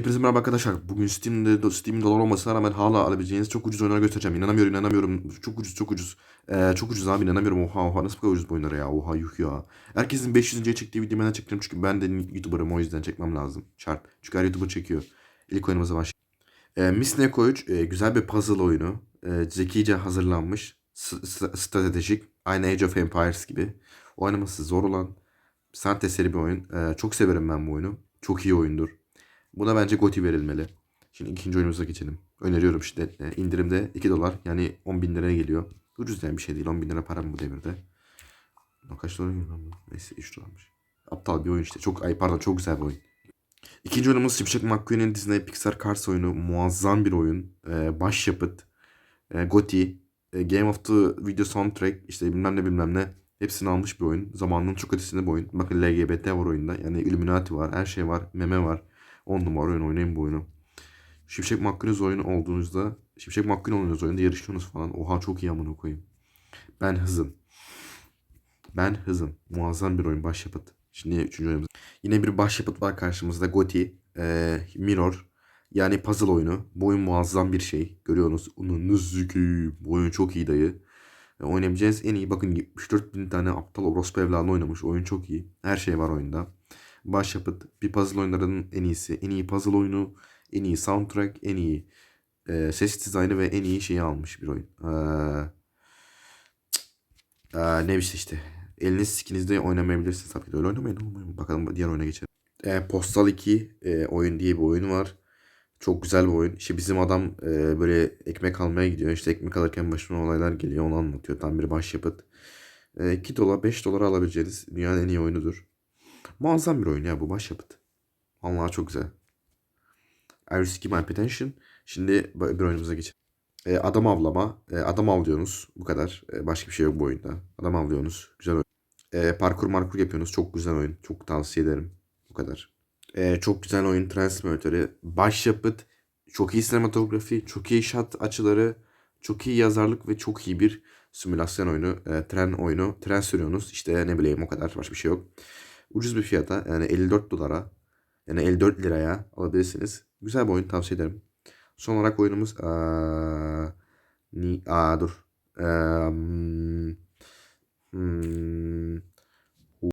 Hepinize merhaba arkadaşlar. Bugün Steam'de Steam dolar olmasına rağmen hala alabileceğiniz çok ucuz oyunları göstereceğim. İnanamıyorum, inanamıyorum. Çok ucuz, çok ucuz. Ee, çok ucuz abi inanamıyorum. Oha oha nasıl bu kadar ucuz bu oyunlar ya? Oha yuh ya. Herkesin 500. çektiği videoyu ben de çektim çünkü ben de YouTuber'ım o yüzden çekmem lazım. Şart. Çünkü her YouTuber çekiyor. İlk oyunumuza başlayalım. Ee, Miss Neko 3 e, güzel bir puzzle oyunu. E, zekice hazırlanmış. Stratejik. Aynı Age of Empires gibi. Oynaması zor olan sanat eseri bir oyun. E, çok severim ben bu oyunu. Çok iyi oyundur. Buna bence GOTY verilmeli. Şimdi ikinci oyunumuza geçelim. Öneriyorum şiddetle. İndirimde 2 dolar yani 10 bin liraya geliyor. Ucuz yani bir şey değil. 10 bin lira para mı bu devirde? Kaç dolar geliyor lan? Neyse 3 dolarmış. Aptal bir oyun işte. Çok ay pardon çok güzel bir oyun. İkinci oyunumuz Şimşek McQueen'in Disney Pixar Cars oyunu. Muazzam bir oyun. Ee, başyapıt. Ee, GOTY. e, Game of the Video Soundtrack. işte bilmem ne bilmem ne. Hepsini almış bir oyun. Zamanının çok ötesinde bir oyun. Bakın LGBT var oyunda. Yani Illuminati var. Her şey var. Meme var. 10 numara oyun oynayın bu oyunu. Şimşek McQueen'in oyunu olduğunuzda Şimşek McQueen oynuyorsunuz oyunda yarışıyorsunuz falan. Oha çok iyi amına koyayım. Ben hızım. Ben hızım. Muazzam bir oyun başyapıt. Şimdi üçüncü oyunumuz. Yine bir başyapıt var karşımızda. GOTY. e, Mirror. Yani puzzle oyunu. Bu oyun muazzam bir şey. Görüyorsunuz. Ununuz zükü. Bu oyun çok iyi dayı. E, oynayabileceğiniz en iyi. Bakın 74 bin tane aptal orospu evladını oynamış. Oyun çok iyi. Her şey var oyunda. Başyapıt. Bir puzzle oyunlarının en iyisi. En iyi puzzle oyunu. En iyi soundtrack. En iyi e, ses dizaynı ve en iyi şeyi almış bir oyun. Ee, Aa, ne işte işte. Eliniz sikinizde oynamayabilirsiniz tabii ki öyle oynamayın. oğlum. Bakalım diğer oyuna geçelim. E, Postal 2 e, oyun diye bir oyun var. Çok güzel bir oyun. İşte bizim adam e, böyle ekmek almaya gidiyor. İşte ekmek alırken başına olaylar geliyor. Onu anlatıyor. Tam bir başyapıt. E, 2 dolar 5 dolara alabileceğiniz dünyanın en iyi oyunudur. Muazzam bir oyun ya bu başyapıt. Vallahi çok güzel. I Risk My Attention. Şimdi bir oyunumuza geçelim. E, adam avlama. E, adam avlıyorsunuz. Bu kadar. E, başka bir şey yok bu oyunda. Adam avlıyorsunuz. Güzel oyun. E, parkur markur yapıyorsunuz. Çok güzel oyun. Çok tavsiye ederim. Bu kadar. E, çok güzel oyun. Tren simülatörü. Başyapıt. Çok iyi sinematografi. Çok iyi shot açıları. Çok iyi yazarlık ve çok iyi bir simülasyon oyunu. E, tren oyunu. Tren sürüyorsunuz. İşte ne bileyim o kadar. Başka bir şey yok. Ucuz bir fiyata. Yani 54 dolara. Yani 54 liraya alabilirsiniz. Güzel bir oyun. Tavsiye ederim. Son olarak oyunumuz aa, ni aa dur. Eee, hmm, hmm,